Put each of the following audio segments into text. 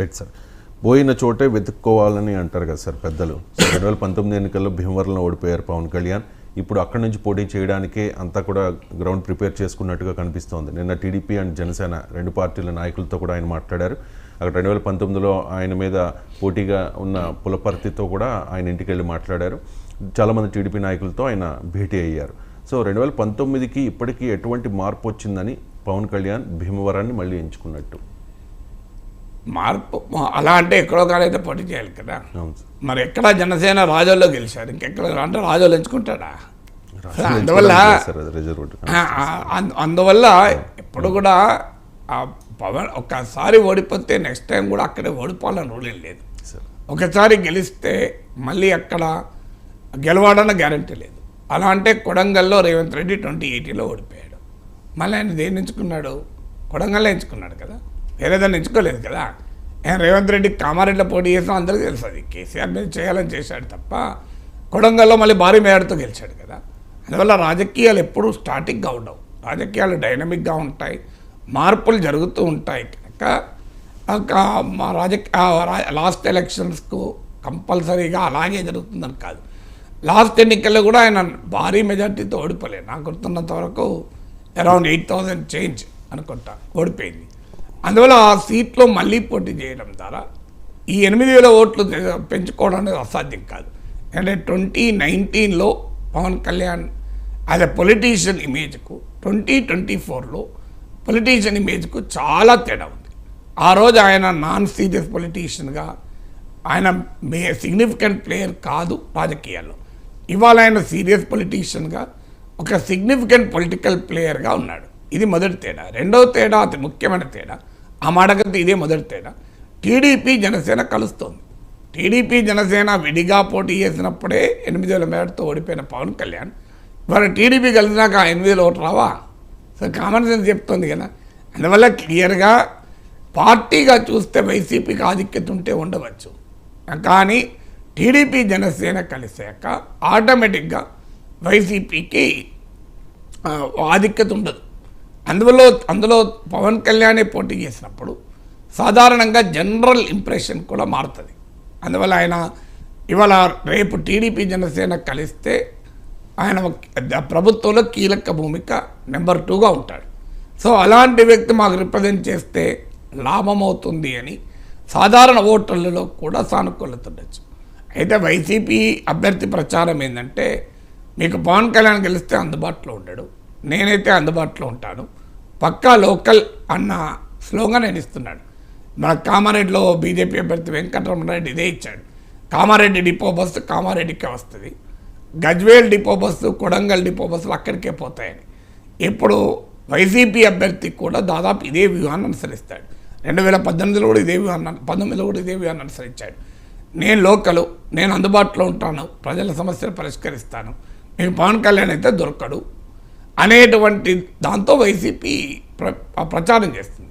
Right sir పోయిన చోటే వెతుక్కోవాలని అంటారు కదా సార్ పెద్దలు. రెండు వేల పంతొమ్మిది ఎన్నికల్లో భీమవరంలో ఓడిపోయారు పవన్ కళ్యాణ్. ఇప్పుడు అక్కడి నుంచి పోటీ చేయడానికే అంతా కూడా గ్రౌండ్ ప్రిపేర్ చేసుకున్నట్టుగా కనిపిస్తోంది. నిన్న టీడీపీ అండ్ జనసేన రెండు పార్టీల నాయకులతో కూడా ఆయన మాట్లాడారు. అక్కడ రెండు వేల పంతొమ్మిదిలో ఆయన మీద పోటీగా ఉన్న పులపర్తితో కూడా ఆయన ఇంటికి వెళ్ళి మాట్లాడారు. చాలామంది టీడీపీ నాయకులతో ఆయన భేటీ అయ్యారు. సో రెండు వేల పంతొమ్మిదికి ఇప్పటికీ ఎటువంటి మార్పు వచ్చిందని పవన్ కళ్యాణ్ భీమవరాన్ని మళ్ళీ ఎంచుకున్నట్టు. మార్పు అలా అంటే ఎక్కడో కాడైతే పోటీ చేయాలి కదా. మరి ఎక్కడ జనసేన రాజోల్లో గెలిచారు ఇంకెక్కడ అంటే రాజోలు ఎంచుకుంటాడా? అందువల్ల అందువల్ల ఎప్పుడు కూడా ఆ పవన్ ఒక్కసారి ఓడిపోతే నెక్స్ట్ టైం కూడా అక్కడే ఓడిపోవాలని రూల్ ఏం లేదు. సార్. ఒకసారి గెలిస్తే మళ్ళీ అక్కడ గెలవాడన్న గ్యారంటీ లేదు. అలా అంటే కొడంగల్లో రేవంత్ రెడ్డి ట్వంటీ ఎయిటీలో ఓడిపోయాడు. మళ్ళీ ఆయన దేన్ని ఎంచుకున్నాడు? కొడంగల్లో ఎంచుకున్నాడు కదా. వేరేదాన్ని ఎంచుకోలేదు కదా. రేవంత్ రెడ్డి కామారెడ్డిలో పోటీ చేసినా అందరికీ తెలుసు అది కేసీఆర్ మీద చేయాలని చేశాడు తప్ప కొడంగల్లో మళ్ళీ భారీ మేడతో గెలిచాడు కదా. అందువల్ల రాజకీయాలు ఎప్పుడూ స్టాటిక్గా ఉండవు. రాజకీయాలు డైనమిక్గా ఉంటాయి. మార్పులు జరుగుతూ ఉంటాయి కనుక ఒక మా రాజకీయ లాస్ట్ ఎలక్షన్స్కు కంపల్సరీగా అలాగే జరుగుతుందని కాదు. లాస్ట్ ఎన్నికల్లో కూడా ఆయన భారీ మెజార్టీతో ఓడిపోలేదు నాకు గుర్తున్నంత వరకు అరౌండ్ ఎయిట్ థౌజండ్ చేంజ్ అనుకుంటా ఓడిపోయింది. అందువల్ల ఆ సీట్లో మళ్ళీ పోటీ చేయడం ద్వారా ఈ ఎనిమిది వేల ఓట్లు పెంచుకోవడం అనేది అసాధ్యం కాదు. అంటే ట్వంటీ నైన్టీన్లో Pawan Kalyan as a politician ఇమేజ్కు twenty twenty ఫోర్లో పొలిటీషియన్ ఇమేజ్కు చాలా తేడా ఉంది. ఆ రోజు ఆయన నాన్ సీరియస్ పొలిటీషియన్గా ఆయన మే సిగ్నిఫికెంట్ ప్లేయర్ కాదు రాజకీయాల్లో. ఇవాళ ఆయన సీరియస్ పొలిటీషియన్గా ఒక సిగ్నిఫికెంట్ పొలిటికల్ ప్లేయర్గా ఉన్నాడు. ఇది మొదటి తేడా. రెండవ తేడా అతి ముఖ్యమైన తేడా. ఆ మాటకంటే ఇదే మొదటి తేడా. టీడీపీ జనసేన కలుస్తోంది. టీడీపీ జనసేన విడిగా పోటీ చేసినప్పుడే ఎనిమిది వేల మేరతో ఓడిపోయిన పవన్ కళ్యాణ్. ఇవాళ టీడీపీ కలిసినాక ఎనిమిది వేల ఓటు రావా? సో కామన్ సెన్స్ చెప్తుంది కదా. అందువల్ల క్లియర్గా పార్టీగా చూస్తే వైసీపీకి ఆధిక్యత ఉంటే ఉండవచ్చు. కానీ టీడీపీ జనసేన కలిసాక ఆటోమేటిక్గా వైసీపీకి ఆధిక్యత ఉండదు. అందువల్ల అందులో పవన్ కళ్యాణే పోటీ చేసినప్పుడు సాధారణంగా జనరల్ ఇంప్రెషన్ కూడా మారుతుంది. అందువల్ల ఆయన ఇవాళ రేపు టీడీపీ జనసేన కలిస్తే ఆయన ప్రభుత్వంలో కీలక భూమిక నెంబర్ టూగా ఉంటాడు. సో అలాంటి వ్యక్తి మాకు రిప్రజెంట్ చేస్తే లాభం అవుతుంది అని సాధారణ ఓటర్లలో కూడా సానుకూలత ఉండొచ్చు. అయితే వైసీపీ అభ్యర్థి ప్రచారం ఏంటంటే మీకు పవన్ కళ్యాణ్ గెలిస్తే అందుబాటులో ఉండడు. నేనైతే అందుబాటులో ఉంటాను. పక్కా లోకల్ అన్న స్లోగా నేను ఇస్తున్నాడు. మన కామారెడ్డిలో బీజేపీ అభ్యర్థి వెంకటరమణారెడ్డి ఇదే ఇచ్చాడు. కామారెడ్డి డిపో బస్సు కామారెడ్డికే వస్తుంది. Gajwel depot bus Kodangal depot బస్సులు అక్కడికే పోతాయని. ఇప్పుడు వైసీపీ అభ్యర్థి కూడా దాదాపు ఇదే వ్యూహాన్ని అనుసరిస్తాడు. రెండు వేల పద్దెనిమిదిలో కూడా ఇదే వ్యూహాన్ని పంతొమ్మిదిలో కూడా ఇదే వ్యూహాన్ని అనుసరించాడు. నేను లోకలు నేను అందుబాటులో ఉంటాను. ప్రజల సమస్యలు పరిష్కరిస్తాను. మీకు పవన్ కళ్యాణ్ అయితే దొరకడు. అనేటువంటి దాంతో వైసీపీ ప్రచారం చేస్తుంది.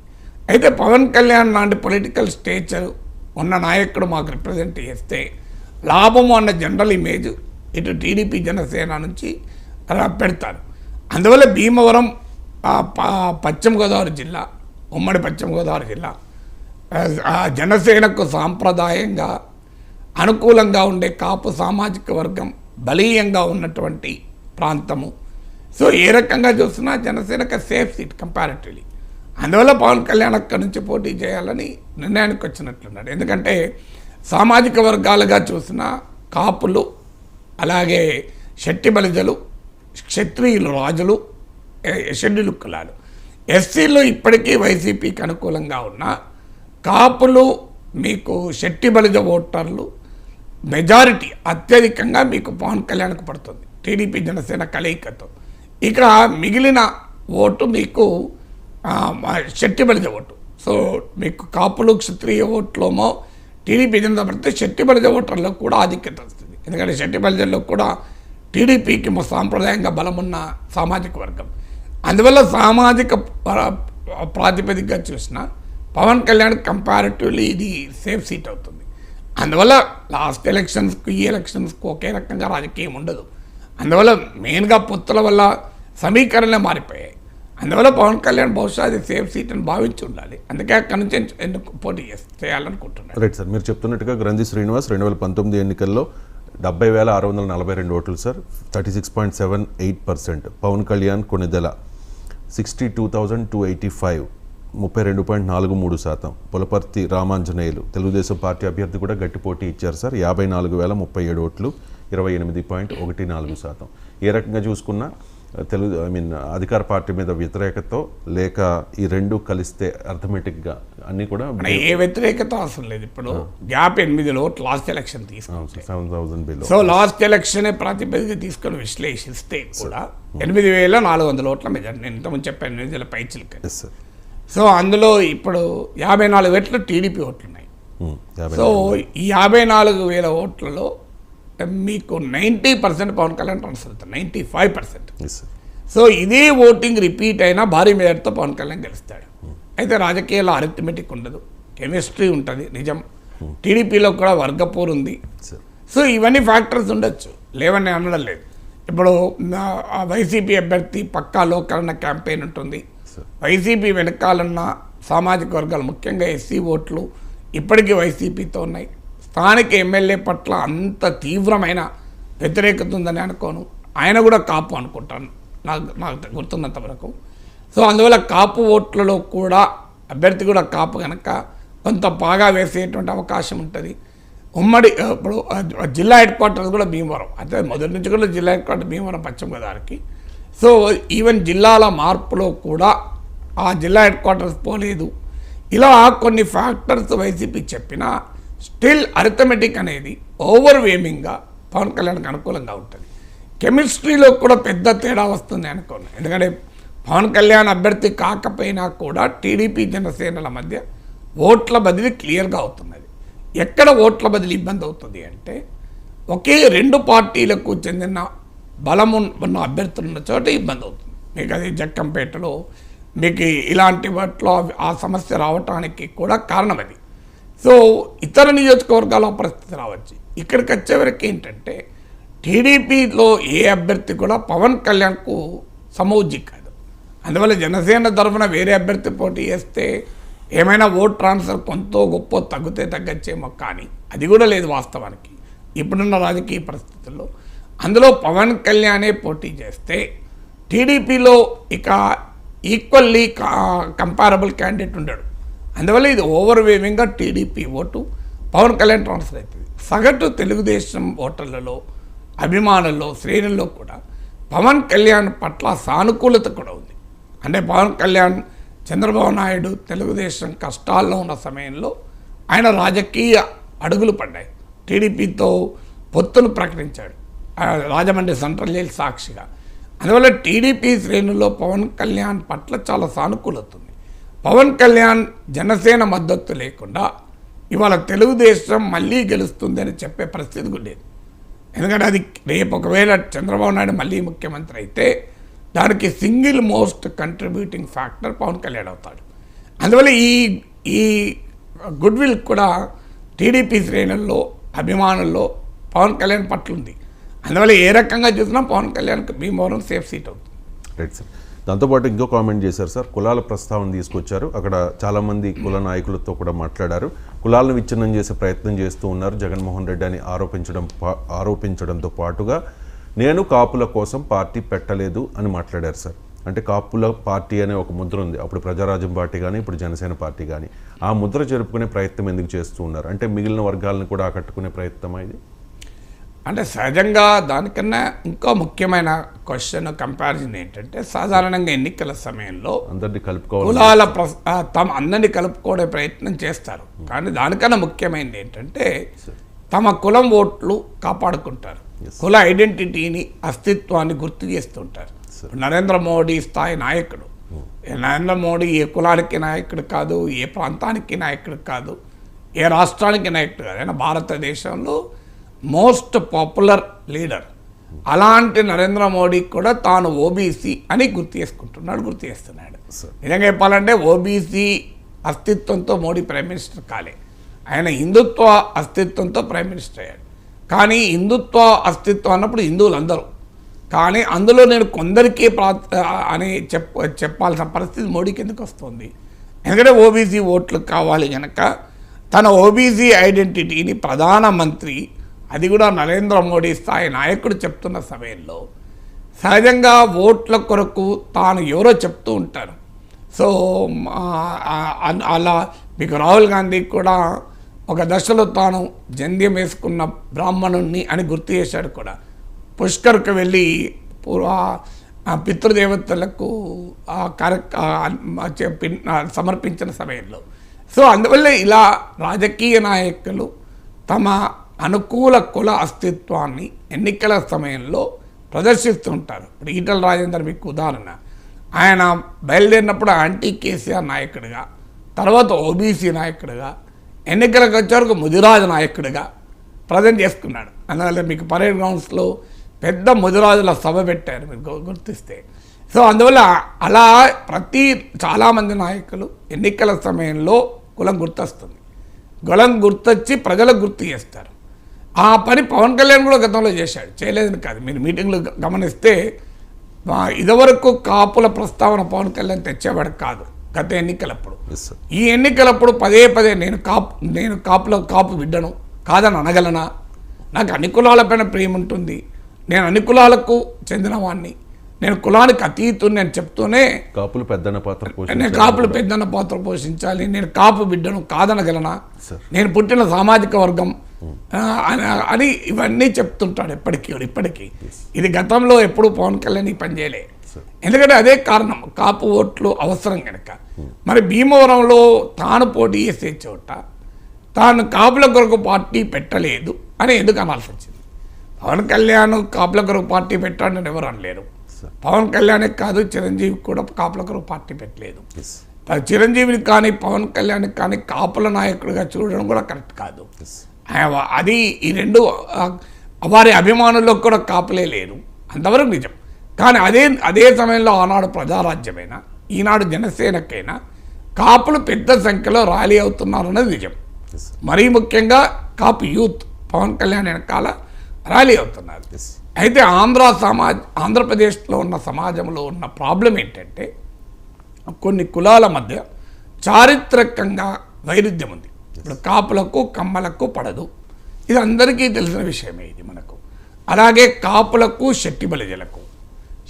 అయితే పవన్ కళ్యాణ్ లాంటి పొలిటికల్ స్టేచర్ ఉన్న నాయకుడు మాకు రిప్రజెంట్ చేస్తే లాభము అన్న జనరల్ ఇమేజ్ ఇటు టీడీపీ జనసేన నుంచి అలా పెడతారు. అందువల్ల భీమవరం పశ్చిమ గోదావరి జిల్లా ఉమ్మడి పశ్చిమ గోదావరి జిల్లా జనసేనకు సాంప్రదాయంగా అనుకూలంగా ఉండే కాపు సామాజిక వర్గం బలీయంగా ఉన్నటువంటి ప్రాంతము. సో ఏ రకంగా చూసినా జనసేనకు సేఫ్ సీట్ కంపారిటివ్లీ అందువల్ల పవన్ కళ్యాణ్ అక్కడి నుంచి పోటీ చేయాలని నిర్ణయానికి వచ్చినట్లున్నాడు. ఎందుకంటే సామాజిక వర్గాలుగా చూసిన కాపులు అలాగే శెట్టి బలిజలు క్షత్రియులు రాజులు షెడ్యూలు కులాలు ఎస్సీలు ఇప్పటికీ వైసీపీకి అనుకూలంగా ఉన్న కాపులు మీకు శెట్టి బలిజ ఓటర్లు మెజారిటీ అత్యధికంగా మీకు పవన్ కళ్యాణ్కు పడుతుంది. టీడీపీ జనసేన కలయికతో. ఇక మిగిలిన ఓటు మీకు ఆ, ఓటు. సో మీకు కాపులు క్షత్రియ ఓట్లోమో టీడీపీ జనతా పడితే శెట్టిబలిజ ఓటర్లో కూడా ఆధిక్యత వస్తుంది. ఎందుకంటే శెట్టిబలిజల్లో కూడా టీడీపీకి మా సాంప్రదాయంగా బలమున్న సామాజిక వర్గం. అందువల్ల సామాజిక ప్రాతిపదికగా చూసిన పవన్ కళ్యాణ్ కంపారిటివ్లీ ఇది సేఫ్ సీట్ అవుతుంది. అందువల్ల లాస్ట్ ఎలక్షన్స్కి ఈ ఎలక్షన్స్కి ఒకే రకంగా రాజకీయం ఉండదు. అందువల్ల మెయిన్గా పొత్తుల వల్ల సమీకరణలే మారిపోయాయి. అందువల్ల పవన్ కళ్యాణ్ బహుశా అది సేఫ్ సీట్ అని భావించి ఉండాలి. అందుకే అక్కడి నుంచి ఎందుకు పోటీ చేయాలనుకుంటున్నాను రైట్ సార్ మీరు చెప్తున్నట్టుగా గ్రంథి శ్రీనివాస్ రెండు వేల పంతొమ్మిది ఎన్నికల్లో డెబ్బై వేల ఆరు వందల నలభై రెండు ఓట్లు sir thirty six point seven eight percent. Pawan Kalyan Konidela sixty two thousand two eighty five ముప్పై రెండు పాయింట్ నాలుగు మూడు శాతం. పులపర్తి రామాంజనేయులు తెలుగుదేశం పార్టీ అభ్యర్థి కూడా గట్టి పోటీ ఇచ్చారు సార్ యాభై నాలుగు వేల ముప్పై ఏడు ఓట్లు. ఇరవై ఎనిమిది పాయింట్ ఒకటి నాలుగు శాతం. ఏ రకంగా చూసుకున్నా తెలుగు ఐ మీన్ అధికార పార్టీ మీద వ్యతిరేకతో లేక ఈ రెండు కలిస్తే అర్థమెటిక్గా అన్నీ కూడా ఏ వ్యతిరేకత అవసరం లేదు. ఇప్పుడు గ్యాప్ ఎనిమిదిలో last election below so last election ప్రాతిపదిక తీసుకొని విశ్లేషిస్తే కూడా ఎనిమిది వేల నాలుగు వందల ఓట్ల మెజార్టీ నేను ఇంతకుముందు చెప్పాను ఎనిమిది వేల పైచిలకి. సో అందులో ఇప్పుడు యాభై నాలుగు వేట్లు టీడీపీ ఓట్లు ఉన్నాయి యాభై సో ఈ యాభై నాలుగు వేల ఓట్లలో మీకు ninety percent Pawan Kalyan transfer ninety five percent. So ఇదే ఓటింగ్ రిపీట్ అయినా భారీ మెజార్టీతో పవన్ కళ్యాణ్ గెలుస్తాడు. అయితే రాజకీయాల్లో అరిథమెటిక్ ఉండదు. కెమిస్ట్రీ ఉంటుంది నిజం. టీడీపీలో కూడా వర్గపోరు ఉంది. సో ఇవన్నీ ఫ్యాక్టర్స్ ఉండొచ్చు. లేవని అనడం లేదు. ఇప్పుడు వైసీపీ అభ్యర్థి పక్కా లోకరణ క్యాంపెయిన్ ఉంటుంది. వైసీపీ వెనకాలన్న సామాజిక వర్గాలు ముఖ్యంగా ఎస్సీ ఓట్లు ఇప్పటికీ వైసీపీతో ఉన్నాయి. స్థానిక ఎమ్మెల్యే పట్ల అంత తీవ్రమైన వ్యతిరేకత ఉందని అనుకోను. ఆయన కూడా కాపు అనుకుంటాను. నాకు నాకు గుర్తున్నంత వరకు. సో అందువల్ల కాపు ఓట్లలో కూడా అభ్యర్థి కూడా కాపు కనుక కొంత బాగా వేసేటువంటి అవకాశం ఉంటుంది. ఉమ్మడి ఇప్పుడు జిల్లా హెడ్ క్వార్టర్స్ కూడా భీమవరం. అయితే మొదటి నుంచి కూడా జిల్లా హెడ్ క్వార్టర్ భీమవరం పశ్చిమ గోదావరికి. సో ఈవెన్ జిల్లాల మార్పులో కూడా ఆ జిల్లా హెడ్ క్వార్టర్స్ పోలేదు. ఇలా కొన్ని ఫ్యాక్టర్స్ వైసీపీ చెప్పినా స్టిల్ అరిథమెటిక్ అనేది ఓవర్వేమింగ్గా పవన్ కళ్యాణ్కి అనుకూలంగా ఉంటుంది. కెమిస్ట్రీలో కూడా పెద్ద తేడా వస్తుంది అనుకోండి. ఎందుకంటే పవన్ కళ్యాణ్ అభ్యర్థి కాకపోయినా కూడా టీడీపీ జనసేనల మధ్య ఓట్ల బదిలీ క్లియర్గా అవుతున్నది. ఎక్కడ ఓట్ల బదిలీ ఇబ్బంది అవుతుంది అంటే ఒకే రెండు పార్టీలకు చెందిన బలం ఉన్న- అభ్యర్థులు ఉన్న చోట ఇబ్బంది అవుతుంది. మీకు అది జక్కంపేటలో మీకు ఇలాంటి వాటిలో ఆ సమస్య రావటానికి కూడా కారణం అది. సో ఇతర నియోజకవర్గాల పరిస్థితి రావచ్చు. ఇక్కడికి వచ్చేవరకు ఏంటంటే టీడీపీలో ఏ అభ్యర్థి కూడా పవన్ కళ్యాణ్కు సమౌజ్జి కాదు. అందువల్ల జనసేన తరఫున వేరే అభ్యర్థి పోటీ చేస్తే ఏమైనా ఓట్ ట్రాన్స్ఫర్ కొంత గొప్ప తగ్గితే తగ్గచ్చేమో కానీ అది కూడా లేదు వాస్తవానికి. ఇప్పుడున్న రాజకీయ పరిస్థితుల్లో అందులో పవన్ కళ్యాణే పోటీ చేస్తే టీడీపీలో ఇక ఈక్వల్లీ కంపారబుల్ క్యాండిడేట్ ఉండడు. అందువల్ల ఇది ఓవర్వేమింగ్గా TDP vote Pawan Kalyan transfer అవుతుంది. సగటు తెలుగుదేశం ఓటర్లలో అభిమానుల్లో శ్రేణుల్లో కూడా పవన్ కళ్యాణ్ పట్ల సానుకూలత కూడా ఉంది. అంటే పవన్ కళ్యాణ్ చంద్రబాబు నాయుడు తెలుగుదేశం కష్టాల్లో ఉన్న సమయంలో ఆయన రాజకీయ అడుగులు పడ్డాయి. టీడీపీతో పొత్తును ప్రకటించాడు. రాజమండ్రి సెంట్రల్ జైలు సాక్షిగా. అందువల్ల టీడీపీ శ్రేణుల్లో పవన్ కళ్యాణ్ పట్ల చాలా సానుకూలత ఉంది. పవన్ కళ్యాణ్ జనసేన మద్దతు లేకుండా ఇవాళ తెలుగుదేశం మళ్ళీ గెలుస్తుంది అని చెప్పే పరిస్థితి ఉండేది. ఎందుకంటే అది రేపు ఒకవేళ చంద్రబాబు నాయుడు మళ్ళీ ముఖ్యమంత్రి అయితే దానికి single most contributing factor Pawan Kalyan అవుతాడు. అందువల్ల ఈ ఈ గుడ్ విల్ కూడా టీడీపీ శ్రేణుల్లో అభిమానుల్లో పవన్ కళ్యాణ్ పట్ల ఉంది అందువల్ల ఏ రకంగా చూసినా పవన్ కళ్యాణ్కి భీమవరం సేఫ్ సీట్ అవుతుంది. Right sir. దాంతోపాటు ఇంకో కామెంట్ చేశారు సార్ కులాల ప్రస్తావన తీసుకొచ్చారు. అక్కడ చాలామంది కుల నాయకులతో కూడా మాట్లాడారు. కులాలను విచ్ఛిన్నం చేసే ప్రయత్నం చేస్తూ ఉన్నారు జగన్మోహన్ రెడ్డి అని ఆరోపించడం ఆరోపించడంతో పాటుగా నేను కాపుల కోసం పార్టీ పెట్టలేదు అని మాట్లాడారు సార్. అంటే కాపుల పార్టీ అనే ఒక ముద్ర ఉంది. అప్పుడు ప్రజారాజ్యం పార్టీ కానీ ఇప్పుడు జనసేన పార్టీ కానీ ఆ ముద్ర జరుపుకునే ప్రయత్నం ఎందుకు చేస్తూ ఉన్నారు? అంటే మిగిలిన వర్గాలను కూడా ఆకట్టుకునే ప్రయత్నమా ఇది? అంటే సహజంగా దానికన్నా ఇంకా ముఖ్యమైన క్వశ్చన్ కంపారిజన్ ఏంటంటే సాధారణంగా ఎన్నికల సమయంలో అందరినీ కలుపుకోవాలి కులాల తమ అందరినీ కలుపుకోవడే ప్రయత్నం చేస్తారు. కానీ దానికన్నా ముఖ్యమైనది ఏంటంటే తమ కులం ఓట్లు కాపాడుకుంటారు. కుల ఐడెంటిటీని అస్తిత్వాన్ని గుర్తు చేస్తుంటారు. నరేంద్ర మోడీ స్థాయి నాయకుడు. నరేంద్ర మోడీ ఏ కులానికి నాయకుడు కాదు ఏ ప్రాంతానికి నాయకుడు కాదు ఏ రాష్ట్రానికి నాయకుడు కాదు. ఆయన భారతదేశంలో మోస్ట్ పాపులర్ లీడర్. అలాంటి నరేంద్ర మోడీ కూడా తాను ఓబీసీ అని గుర్తు చేసుకుంటున్నాడు గుర్తు చేస్తున్నాడు. నిజంగా చెప్పాలంటే ఓబీసీ అస్తిత్వంతో మోడీ ప్రైమ్ మినిస్టర్ కాలే. ఆయన హిందుత్వ అస్తిత్వంతో ప్రైమ్ మినిస్టర్ అయ్యాడు. కానీ హిందుత్వ అస్తిత్వం అన్నప్పుడు హిందువులు అందరూ కానీ అందులో నేను కొందరికి ప్రా అని చెప్ చెప్పాల్సిన పరిస్థితి మోడీకి ఎందుకు వస్తుంది? ఎందుకంటే ఓబీసీ ఓట్లు కావాలి కనుక తన ఓబీసీ ఐడెంటిటీని ప్రధానమంత్రి అది కూడా నరేంద్ర మోడీ స్థాయి నాయకుడు చెప్తున్న సమయంలో సహజంగా ఓట్ల కొరకు తాను ఎవరో చెప్తూ ఉంటారు. సో అలా మీకు రాహుల్ గాంధీ కూడా ఒక దశలో తాను జంధ్యం వేసుకున్న బ్రాహ్మణుణ్ణి అని గుర్తు చేశాడు కూడా. పుష్కర్కు వెళ్ళి పూర్వ పితృదేవతలకు సమర్పించిన సమయంలో. సో అందువల్ల ఇలా రాజకీయ నాయకులు తమ అనుకూల కుల అస్తిత్వాన్ని ఎన్నికల సమయంలో ప్రదర్శిస్తుంటారు. ఇప్పుడు ఈటల రాజేందర్ మీకు ఉదాహరణ. ఆయన బయలుదేరినప్పుడు ఆంటీ కేసీఆర్ నాయకుడిగా తర్వాత ఓబీసీ నాయకుడిగా ఎన్నికలకు వచ్చేవరకు ముదిరాజు నాయకుడిగా ప్రజెంట్ చేసుకున్నాడు. అందువల్ల మీకు పరేడ్ గ్రౌండ్స్లో పెద్ద ముదిరాజుల సభ పెట్టారు మీరు గుర్తిస్తే. సో అందువల్ల అలా ప్రతి చాలామంది నాయకులు ఎన్నికల సమయంలో కులం గుర్తొస్తుంది. కులం గుర్తొచ్చి ప్రజలకు గుర్తు చేస్తారు. ఆ పని పవన్ కళ్యాణ్ కూడా గతంలో చేశాడు. చేయలేదని కాదు. మీరు మీటింగ్లు గమనిస్తే ఇదివరకు కాపుల ప్రస్తావన పవన్ కళ్యాణ్ తెచ్చేవాడు కాదు. గత ఎన్నికలప్పుడు. ఈ ఎన్నికలప్పుడు పదే పదే నేను కాపు నేను కాపులో కాపు బిడ్డను కాదని అనగలనా? నాకు అన్ని కులాలపైన ప్రేమ ఉంటుంది. నేను అన్ని కులాలకు చెందినవాడిని నేను కులానికి అతీతుని నేను చెప్తూనే కాపులు పెద్దన్న పాత్ర నేను కాపులు పెద్దన్న పాత్ర పోషించాలి. నేను కాపు బిడ్డను కాదనగలనా. నేను పుట్టిన సామాజిక వర్గం. అని- అని ఇవన్నీ చెప్తుంటాడు ఎప్పటికీ ఇప్పటికీ. ఇది గతంలో ఎప్పుడు పవన్ కళ్యాణ్ ఈ పని చేయలే. సార్. ఎందుకంటే అదే కారణం కాపు ఓట్లు అవసరం కనుక మరి భీమవరంలో తాను పోటీ చేసే చోట తాను కాపుల కొరకు పార్టీ పెట్టలేదు అని ఎందుకు అనాల్సి వచ్చింది? పవన్ కళ్యాణ్ కాపుల కొరకు పార్టీ పెట్టాడని ఎవరు అనలేరు. పవన్ కళ్యాణ్ కాదు చిరంజీవి కూడా కాపుల కొరకు పార్టీ పెట్టలేదు. చిరంజీవిని కానీ పవన్ కళ్యాణ్ కానీ కాపుల నాయకుడిగా చూడడం కూడా కరెక్ట్ కాదు. అది ఈ రెండు వారి అభిమానుల్లో కూడా కాపులే లేరు. అంతవరకు నిజం. కానీ అదే అదే సమయంలో ఆనాడు ప్రజారాజ్యమైనా ఈనాడు జనసేనకైనా కాపులు పెద్ద సంఖ్యలో ర్యాలీ అవుతున్నారన్నది నిజం. మరీ ముఖ్యంగా కాపు యూత్ పవన్ కళ్యాణ్ వెనకాల ర్యాలీ అవుతున్నారు. అయితే ఆంధ్ర సమాజ్ ఆంధ్రప్రదేశ్లో ఉన్న సమాజంలో ఉన్న ప్రాబ్లం ఏంటంటే కొన్ని కులాల మధ్య చారిత్రకంగా వైరుధ్యం ఉంది. ఇప్పుడు కాపులకు కమ్మలకు పడదు. ఇది అందరికీ తెలిసిన విషయమే ఇది మనకు. అలాగే కాపులకు శెట్టి బలజలకు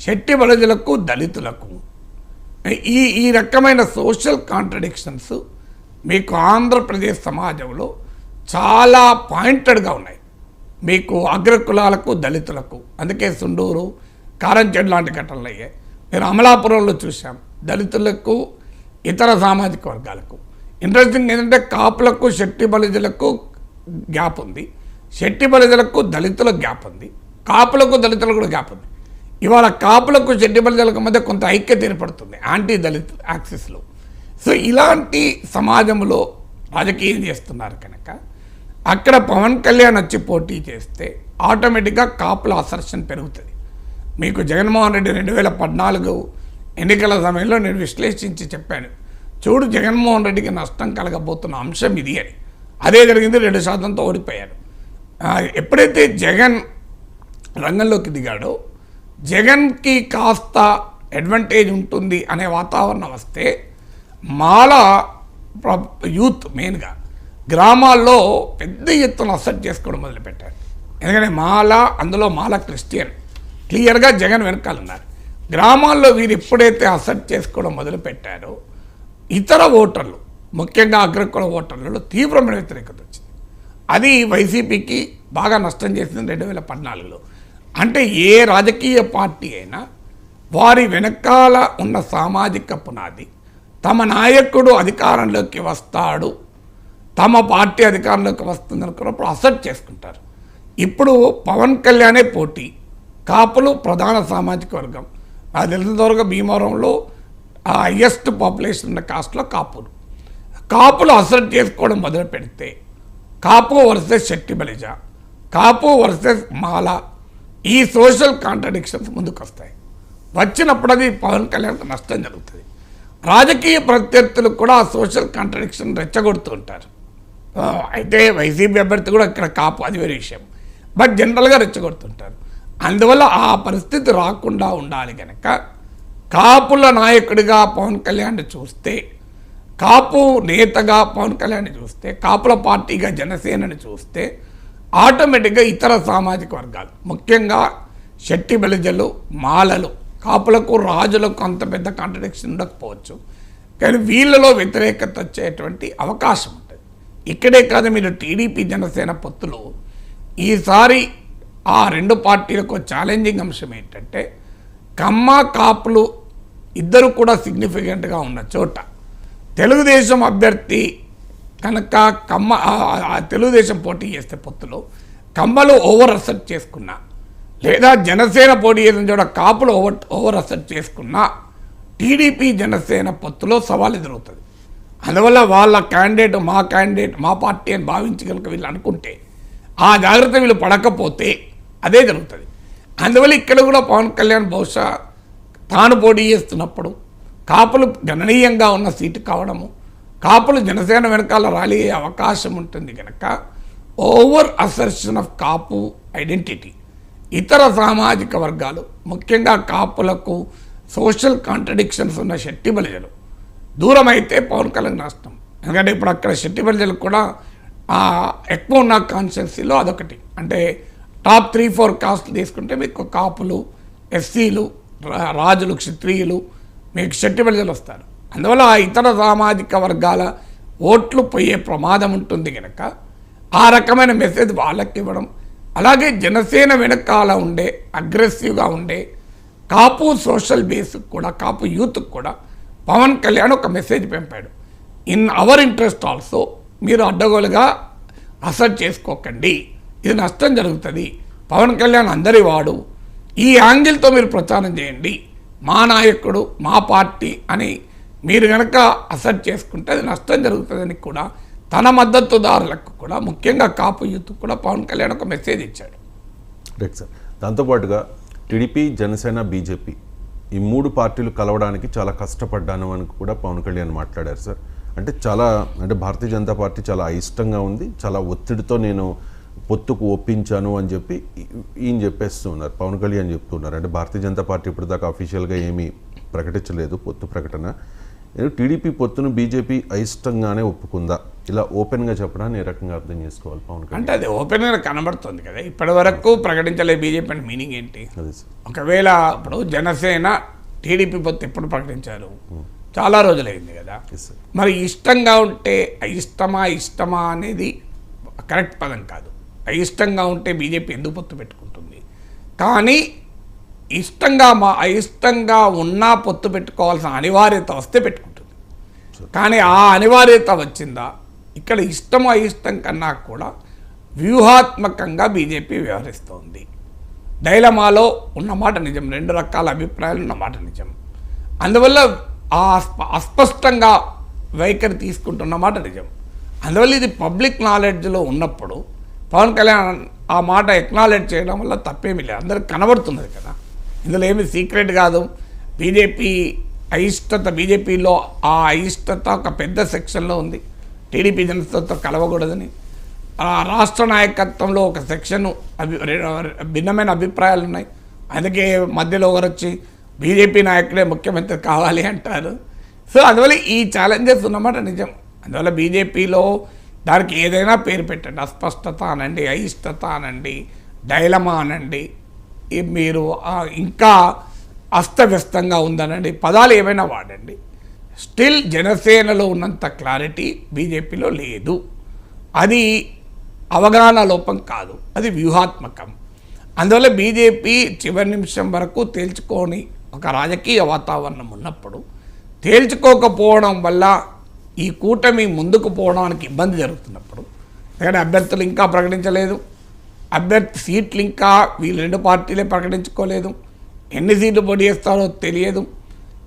శెట్టి బలజలకు దళితులకు. ఈ ఈ రకమైన సోషల్ కాంట్రడిక్షన్స్ మీకు ఆంధ్రప్రదేశ్ సమాజంలో చాలా పాయింటెడ్గా ఉన్నాయి. మీకు అగ్రకులాలకు దళితులకు. అందుకే సుండూరు కారంచెడ్ లాంటి ఘటనలు అయ్యాయి మీరు అమలాపురంలో చూసాం దళితులకు ఇతర సామాజిక వర్గాలకు. ఇంట్రెస్టింగ్ ఏంటంటే కాపులకు శెట్టి బలిజలకు గ్యాప్ ఉంది. శెట్టి బలిజలకు దళితుల గ్యాప్ ఉంది. కాపులకు దళితులకు కూడా గ్యాప్ ఉంది. ఇవాళ కాపులకు శెట్టి బలిజలకు మధ్య కొంత ఐక్యత ఏర్పడుతుంది యాంటీ దళిత్ యాక్సిస్లో సో ఇలాంటి సమాజంలో రాజకీయం చేస్తున్నారు కనుక అక్కడ పవన్ కళ్యాణ్ వచ్చి పోటీ చేస్తే ఆటోమేటిక్గా కాపుల అసర్షన్ పెరుగుతుంది. మీకు జగన్మోహన్ రెడ్డి రెండు వేల పద్నాలుగు ఎన్నికల సమయంలో నేను విశ్లేషించి చెప్పాను. చూడు జగన్మోహన్ రెడ్డికి నష్టం కలగబోతున్న అంశం ఇది అని. అదే జరిగింది రెండు శాతంతో ఓడిపోయాడు ఎప్పుడైతే జగన్ రంగంలోకి దిగాడో జగన్కి కాస్త అడ్వాంటేజ్ ఉంటుంది అనే వాతావరణం వస్తే మాల ప్ర- యూత్ మెయిన్గా గ్రామాల్లో పెద్ద ఎత్తున అసెట్ చేసుకోవడం మొదలుపెట్టారు. ఎందుకంటే మాల అందులో మాల క్రిస్టియన్. క్లియర్గా జగన్ వెనకాలన్నారు గ్రామాల్లో వీరు ఎప్పుడైతే అసెట్ చేసుకోవడం మొదలుపెట్టారో ఇతర ఓటర్లు ముఖ్యంగా అగ్రకుల ఓటర్లలో తీవ్రమైన వ్యతిరేకత వచ్చింది. అది వైసీపీకి బాగా నష్టం చేసింది రెండు వేల పద్నాలుగులో. అంటే ఏ రాజకీయ పార్టీ అయినా వారి వెనకాల ఉన్న సామాజిక పునాది తమ నాయకుడు అధికారంలోకి వస్తాడు తమ పార్టీ అధికారంలోకి వస్తుంది అనుకున్నప్పుడు అసెప్ట్ చేసుకుంటారు. ఇప్పుడు పవన్ కళ్యాణే పోటీ కాపులు ప్రధాన సామాజిక వర్గం. నాకు తెలిసినంతవరకు భీమవరంలో హయ్యెస్ట్ పాపులేషన్ ఉన్న కాస్ట్లో కాపులు. కాపులు అసలు చేసుకోవడం మొదలు పెడితే కాపు వర్సెస్ శక్తి బలిజ కాపు వర్సెస్ మాల ఈ సోషల్ కాంట్రడిక్షన్స్ ముందుకు వస్తాయి వచ్చినప్పుడు అది పవన్ కళ్యాణ్కి నష్టం జరుగుతుంది. రాజకీయ ప్రత్యర్థులు కూడా ఆ సోషల్ కాంట్రడిక్షన్ రెచ్చగొడుతూ ఉంటారు. అయితే వైసీపీ అభ్యర్థి కూడా ఇక్కడ కాపు అది వేరే విషయం. బట్ జనరల్గా రెచ్చగొడుతుంటారు అందువల్ల ఆ పరిస్థితి రాకుండా ఉండాలి కనుక కాపుల నాయకుడిగా పవన్ కళ్యాణ్ చూస్తే కాపు నేతగా పవన్ కళ్యాణ్ చూస్తే కాపుల పార్టీగా జనసేనని చూస్తే ఆటోమేటిక్గా ఇతర సామాజిక వర్గాలు ముఖ్యంగా శెట్టి బలిజలు మాలలు కాపులకు రాజులకు అంత పెద్ద కాంట్రడిక్షన్ ఉండకపోవచ్చు. కానీ వీళ్ళలో వ్యతిరేకత వచ్చేటువంటి అవకాశం ఉంటుంది. ఇక్కడే కాదు మీరు టీడీపీ జనసేన పొత్తులు ఈసారి ఆ రెండు పార్టీలకు ఛాలెంజింగ్ అంశం ఏంటంటే కమ్మ కాపులు ఇద్దరు కూడా సిగ్నిఫికెంట్గా ఉన్న చోట. తెలుగుదేశం అభ్యర్థి కనుక కమ్మ ఆ- తెలుగుదేశం పోటీ చేస్తే పొత్తులో కమ్మలు ఓవర్ అసెట్ చేసుకున్నా లేదా జనసేన పోటీ చేసిన చోట కాపులు ఓవర్ ఓవర్ అసెట్ చేసుకున్నా టీడీపీ జనసేన పొత్తులో సవాల్ ఎదురవుతుంది. అందువల్ల వాళ్ళ క్యాండిడేట్ మా క్యాండిడేట్ మా పార్టీ అని భావించి కనుక వీళ్ళు అనుకుంటే ఆ జాగ్రత్త వీళ్ళు పడకపోతే అదే జరుగుతుంది. అందువల్ల ఇక్కడ కూడా పవన్ కళ్యాణ్ బహుశా తాను పోటీ చేస్తున్నప్పుడు కాపులు గణనీయంగా ఉన్న సీటు కావడము కాపులు జనసేన వెనకాల ర్యాలీ అయ్యే అవకాశం ఉంటుంది కనుక over assertion of Kapu identity. ఇతర సామాజిక వర్గాలు ముఖ్యంగా కాపులకు సోషల్ కాంట్రడిక్షన్స్ ఉన్న శెట్టి బలిజలు దూరం అయితే పవన్ కళ్యాణ్ నష్టం ఎందుకంటే ఇప్పుడు అక్కడ శెట్టి బలిజలకు కూడా ఎక్కువ ఉన్న కాన్స్టిట్యున్సీలో అదొకటి. అంటే టాప్ త్రీ ఫోర్ కాస్ట్లు తీసుకుంటే మీకు కాపులు ఎస్సీలు రాజులు క్షత్రియులు మీకు శెట్టి ప్రజలు వస్తారు. అందువల్ల ఆ ఇతర సామాజిక వర్గాల ఓట్లు పోయే ప్రమాదం ఉంటుంది కనుక ఆ రకమైన మెసేజ్ వాళ్ళకి ఇవ్వడం అలాగే జనసేన వెనకాల ఉండే అగ్రెసివ్గా ఉండే కాపు సోషల్ బేస్కి కూడా కాపు యూత్ కూడా పవన్ కళ్యాణ్ ఒక మెసేజ్ పంపాడు. ఇన్ అవర్ ఇంట్రెస్ట్ ఆల్సో మీరు అడ్డగోలుగా అసెట్ చేసుకోకండి. ఇది నష్టం జరుగుతుంది. పవన్ కళ్యాణ్ అందరి వాడు. ఈ యాంగిల్తో మీరు ప్రచారం చేయండి. మా నాయకుడు మా పార్టీ అని మీరు కనుక అసెట్ చేసుకుంటే అది నష్టం జరుగుతుందని కూడా తన మద్దతుదారులకు కూడా ముఖ్యంగా కాపు యూత్ కూడా పవన్ కళ్యాణ్ ఒక మెసేజ్ ఇచ్చాడు. Right sir. దాంతోపాటుగా టీడీపీ జనసేన బీజేపీ ఈ మూడు పార్టీలు కలవడానికి చాలా కష్టపడ్డాను అని కూడా పవన్ కళ్యాణ్ మాట్లాడారు సార్. అంటే చాలా అంటే భారతీయ జనతా పార్టీ చాలా అయిష్టంగా ఉంది. చాలా ఒత్తిడితో నేను పొత్తుకు ఒప్పించాను అని చెప్పి ఈయన చెప్పేస్తూ ఉన్నారు పవన్ కళ్యాణ్ చెప్తున్నారు. అంటే భారతీయ జనతా పార్టీ ఇప్పుడు దాకా అఫీషియల్గా ఏమీ ప్రకటించలేదు పొత్తు ప్రకటన. టీడీపీ పొత్తును బీజేపీ అయిష్టంగానే ఒప్పుకుందా? ఇలా ఓపెన్గా చెప్పడాన్ని ఏ రకంగా అర్థం చేసుకోవాలి పవన్ కళ్యాణ్? అంటే అది ఓపెన్గా కనబడుతుంది కదా. ఇప్పటి వరకు ప్రకటించలే బీజేపీ అంటే మీనింగ్ ఏంటి? ఒకవేళ ఇప్పుడు జనసేన టీడీపీ పొత్తు ఎప్పుడు ప్రకటించారు? చాలా రోజులైంది కదా. మరి ఇష్టంగా ఉంటే అయిష్టమా ఇష్టమా అనేది కరెక్ట్ పదం కాదు. అయిష్టంగా ఉంటే బీజేపీ ఎందుకు పొత్తు పెట్టుకుంటుంది? కానీ ఇష్టంగా మా అయిష్టంగా ఉన్నా పొత్తు పెట్టుకోవాల్సిన అనివార్యత వస్తే పెట్టుకుంటుంది. కానీ ఆ అనివార్యత వచ్చిందా? ఇక్కడ ఇష్టం అయిష్టం కన్నా కూడా వ్యూహాత్మకంగా బీజేపీ వ్యవహరిస్తోంది. డైలమాలో ఉన్నమాట నిజం రెండు రకాల అభిప్రాయాలు ఉన్నమాట నిజం. అందువల్ల ఆ అస్పష్టంగా వైఖరి తీసుకుంటున్నమాట నిజం. అందువల్ల ఇది పబ్లిక్ నాలెడ్జ్లో ఉన్నప్పుడు పవన్ కళ్యాణ్ ఆ మాట ఎక్నాలెడ్జ్ చేయడం వల్ల తప్పేమీ లేదు. అందరికి కనబడుతున్నది కదా. ఇందులో ఏమి సీక్రెట్ కాదు. బీజేపీ అయిష్టత బీజేపీలో ఆ అయిష్టత ఒక పెద్ద సెక్షన్లో ఉంది. టీడీపీ జనతతో కలవకూడదని. ఆ రాష్ట్ర నాయకత్వంలో ఒక సెక్షన్ అభి భిన్నమైన అభిప్రాయాలు ఉన్నాయి అందుకే మధ్యలో ఒకరు వచ్చి బీజేపీ నాయకుడే ముఖ్యమంత్రి కావాలి అంటారు. సో అందువల్ల ఈ ఛాలెంజెస్ ఉన్నమాట నిజం. అందువల్ల బీజేపీలో దానికి ఏదైనా పేరు పెట్టండి. అస్పష్టత అనండి అయిష్టత అనండి డైలమా అనండి మీరు ఇంకా అస్తవ్యస్తంగా ఉందనండి. పదాలు ఏమైనా వాడండి. స్టిల్ జనసేనలో ఉన్నంత క్లారిటీ బీజేపీలో లేదు. అది అవగాహన లోపం కాదు. అది వ్యూహాత్మకం. అందువల్ల బీజేపీ చివరి నిమిషం వరకు తేల్చుకొని ఒక రాజకీయ వాతావరణం ఉన్నప్పుడు తేల్చుకోకపోవడం వల్ల ఈ కూటమి ముందుకు పోవడానికి ఇబ్బంది జరుగుతున్నప్పుడు ఎందుకంటే అభ్యర్థులు ఇంకా ప్రకటించలేదు. అభ్యర్థి సీట్లు ఇంకా వీళ్ళు రెండు పార్టీలే ప్రకటించుకోలేదు. ఎన్ని సీట్లు పోటీ చేస్తారో తెలియదు.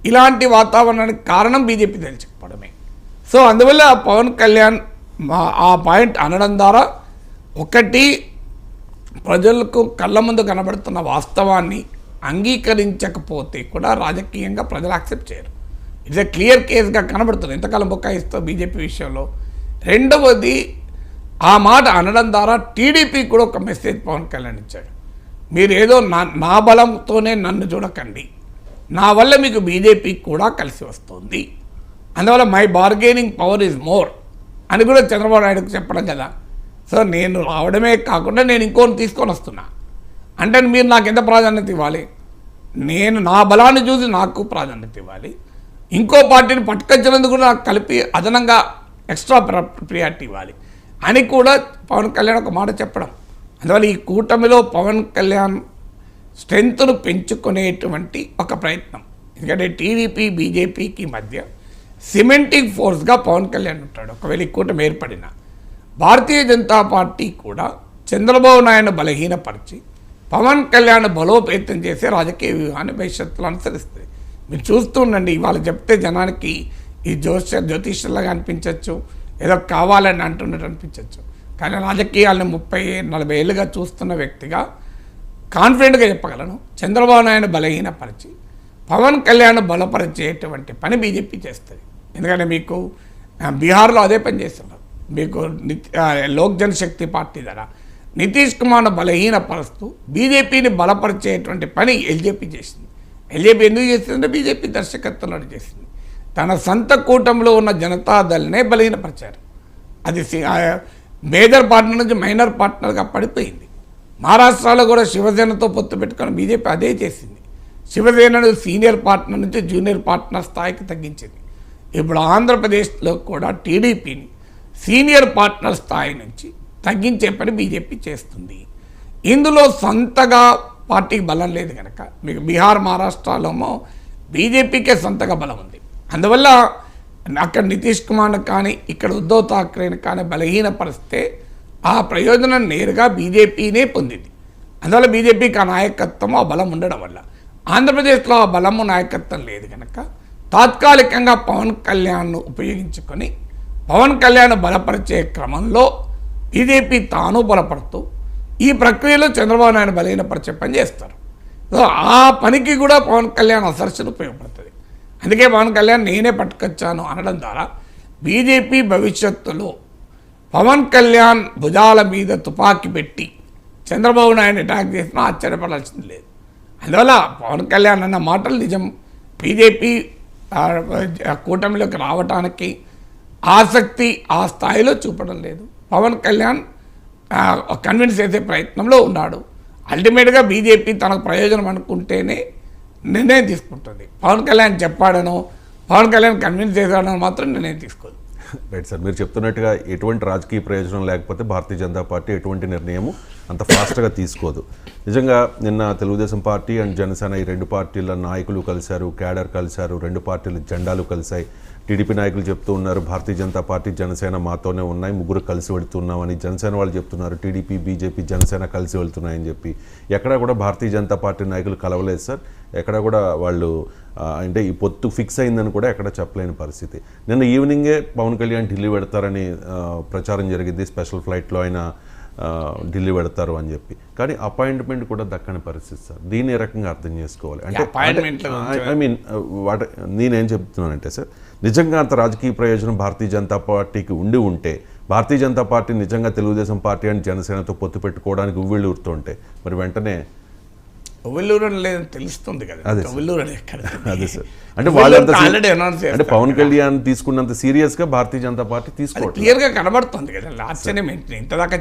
ఇలాంటి వాతావరణానికి కారణం బీజేపీ తెలిసిపోవడమే సో అందువల్ల పవన్ కళ్యాణ్ మా- ఆ పాయింట్ అనడం ద్వారా ఒకటి ప్రజలకు కళ్ళ ముందు కనబడుతున్న వాస్తవాన్ని అంగీకరించకపోతే కూడా రాజకీయంగా ప్రజలు యాక్సెప్ట్ చేయరు. ఇట్స్ ఎ క్లియర్ కేస్గా కనబడుతుంది. ఎంతకాలం బొక్కాయిస్తో బీజేపీ విషయంలో. రెండవది ఆ మాట అనడం ద్వారా టీడీపీ కూడా ఒక మెసేజ్ పవన్ కళ్యాణ్ ఇచ్చాడు. మీరు ఏదో నా నా బలంతోనే నన్ను చూడకండి. నా వల్ల మీకు బీజేపీ కూడా కలిసి వస్తుంది. అందువల్ల my bargaining power is more అని కూడా చంద్రబాబు నాయుడుకు చెప్పడం కదా. సో నేను రావడమే కాకుండా నేను ఇంకోని తీసుకొని వస్తున్నా. అంటే మీరు నాకు ఎంత ప్రాధాన్యత ఇవ్వాలి? నేను నా బలాన్ని చూసి నాకు ప్రాధాన్యత ఇవ్వాలి. ఇంకో పార్టీని పట్టుకొచ్చినందుకు కూడా నాకు కలిపి అదనంగా ఎక్స్ట్రా ప్రియారిటీ ఇవ్వాలి. అని కూడా పవన్ కళ్యాణ్ ఒక మాట చెప్పడం. అందువల్ల ఈ కూటమిలో పవన్ కళ్యాణ్ స్ట్రెంగ్త్ను పెంచుకునేటువంటి ఒక ప్రయత్నం. ఎందుకంటే టీడీపీ బీజేపీకి మధ్య సిమెంటింగ్ ఫోర్స్గా పవన్ కళ్యాణ్ ఉంటాడు. ఒకవేళ ఈ కూటమి ఏర్పడిన భారతీయ జనతా పార్టీ కూడా చంద్రబాబు నాయుడు బలహీనపరిచి పవన్ కళ్యాణ్ బలోపేతం చేసే రాజకీయ వ్యూహాన్ని భవిష్యత్తులో అనుసరిస్తుంది. మీరు చూస్తూ ఉండండి ఇవాళ చెప్తే జనానికి ఈ జ్యోతిష జ్యోతిష్యులాగా అనిపించవచ్చు ఏదో కావాలని అంటున్నట్టు అనిపించవచ్చు కానీ రాజకీయాలను ముప్పై నలభై ఏళ్ళుగా చూస్తున్న వ్యక్తిగా కాన్ఫిడెంట్గా చెప్పగలను చంద్రబాబు నాయుడు బలహీనపరిచి పవన్ కళ్యాణ్ బలపరిచేటువంటి పని బీజేపీ చేస్తుంది. ఎందుకంటే మీకు బీహార్లో అదే పని చేస్తున్నారు. మీకు లోక్ జనశక్తి పార్టీ ద్వారా నితీష్ కుమార్ను బలహీనపరుస్తూ బీజేపీని బలపరిచేటువంటి పని ఎల్జేపీ చేసింది. ఎల్జేపీ ఎందుకు చేసిందంటే బీజేపీ దర్శకత్వంలో చేసింది. తన సొంత కూటమిలో ఉన్న జనతాదళ్నే బలహీనపరిచారు. అది మేజర్ పార్ట్నర్ నుంచి మైనర్ పార్ట్నర్గా పడిపోయింది. మహారాష్ట్రలో కూడా శివసేనతో పొత్తు పెట్టుకొని బీజేపీ అదే చేసింది. శివసేనను సీనియర్ పార్ట్నర్ నుంచి జూనియర్ పార్ట్నర్ స్థాయికి తగ్గించింది. ఇప్పుడు ఆంధ్రప్రదేశ్లో కూడా టీడీపీని సీనియర్ పార్ట్నర్ స్థాయి నుంచి తగ్గించే పని బీజేపీ చేస్తుంది. ఇందులో సొంతగా పార్టీకి బలం లేదు కనుక మీకు బీహార్ మహారాష్ట్రలోమో బీజేపీకే సొంతగా బలం ఉంది. అందువల్ల అక్కడ నితీష్ కుమార్ని కానీ ఇక్కడ ఉద్ధవ్ ఠాక్రేని కానీ బలహీనపరిస్తే ఆ ప్రయోజనం నేరుగా బీజేపీనే పొందింది. అందువల్ల బీజేపీకి ఆ నాయకత్వం ఆ బలం ఉండడం వల్ల. ఆంధ్రప్రదేశ్లో ఆ బలము నాయకత్వం లేదు కనుక తాత్కాలికంగా పవన్ కళ్యాణ్ను ఉపయోగించుకొని పవన్ కళ్యాణ్ బలపరిచే క్రమంలో బీజేపీ తాను బలపడుతూ ఈ ప్రక్రియలో చంద్రబాబు నాయుడు బలహీనపరిచే పని చేస్తారు. సో ఆ పనికి కూడా పవన్ కళ్యాణ్ అసర్షన్ ఉపయోగపడుతుంది. అందుకే పవన్ కళ్యాణ్ నేనే పట్టుకొచ్చాను అనడం ద్వారా బీజేపీ భవిష్యత్తులో పవన్ కళ్యాణ్ భుజాల మీద తుపాకీ పెట్టి చంద్రబాబు నాయుడు అటాక్ చేసినా ఆశ్చర్యపడాల్సింది లేదు. అందువల్ల పవన్ కళ్యాణ్ అన్న మాటలు నిజం. బీజేపీ కూటమిలోకి రావటానికి ఆసక్తి ఆ స్థాయిలో చూపడం లేదు. పవన్ కళ్యాణ్ కన్విన్స్ చేసే ప్రయత్నంలో ఉన్నాడు. అల్టిమేట్గా బీజేపీ తనకు ప్రయోజనం అనుకుంటేనే నిర్ణయం తీసుకుంటుంది. పవన్ కళ్యాణ్ చెప్పాడనో పవన్ కళ్యాణ్ కన్విన్స్ చేశాడని మాత్రం నిర్ణయం తీసుకోదు. రైట్ సార్ మీరు చెప్తున్నట్టుగా ఎటువంటి రాజకీయ ప్రయోజనం లేకపోతే భారతీయ జనతా పార్టీ ఎటువంటి నిర్ణయము అంత ఫాస్ట్గా తీసుకోదు. నిజంగా నిన్న తెలుగుదేశం పార్టీ అండ్ జనసేన ఈ రెండు పార్టీల నాయకులు కలిశారు క్యాడర్ కలిశారు రెండు పార్టీల జెండాలు కలిశాయి. టీడీపీ నాయకులు చెప్తూ ఉన్నారు భారతీయ జనతా పార్టీ జనసేన మాతోనే ఉన్నాయి ముగ్గురు కలిసి వెళుతున్నామని జనసేన వాళ్ళు చెప్తున్నారు టీడీపీ బీజేపీ జనసేన కలిసి వెళ్తున్నాయని చెప్పి. ఎక్కడా కూడా భారతీయ జనతా పార్టీ నాయకులు కలవలేదు సార్. ఎక్కడ కూడా వాళ్ళు అంటే ఈ పొత్తు ఫిక్స్ అయిందని కూడా ఎక్కడ చెప్పలేని పరిస్థితి. నిన్న ఈవినింగే పవన్ కళ్యాణ్ ఢిల్లీ పెడతారని ప్రచారం జరిగింది స్పెషల్ ఫ్లైట్లో ఆయన ఢిల్లీ పెడతారు అని చెప్పి. కానీ అపాయింట్మెంట్ కూడా దక్కని పరిస్థితి సార్. దీన్ని ఏ రకంగా అర్థం చేసుకోవాలి? అంటే ఐ మీన్ వాట్ నేనేం చెప్తున్నానంటే సార్ నిజంగా అంత రాజకీయ ప్రయోజనం భారతీయ జనతా పార్టీకి ఉండి ఉంటే భారతీయ జనతా పార్టీ నిజంగా తెలుగుదేశం పార్టీ అండ్ జనసేనతో పొత్తు పెట్టుకోవడానికి ఉవ్విళ్ళు ఊరుతుంటే మరి వెంటనే అని లేదని తెలుస్తుంది కదా. అని అదే సార్. అంటే వాళ్ళంత ఆల్రెడీ అనౌన్స్ అంటే పవన్ కళ్యాణ్ తీసుకున్నంత సీరియస్గా భారతీయ జనతా పార్టీ తీసుకోవట్లేదు. క్లియర్గా కనబడుతుంది కదా. ఏంటి ఇంతదాకా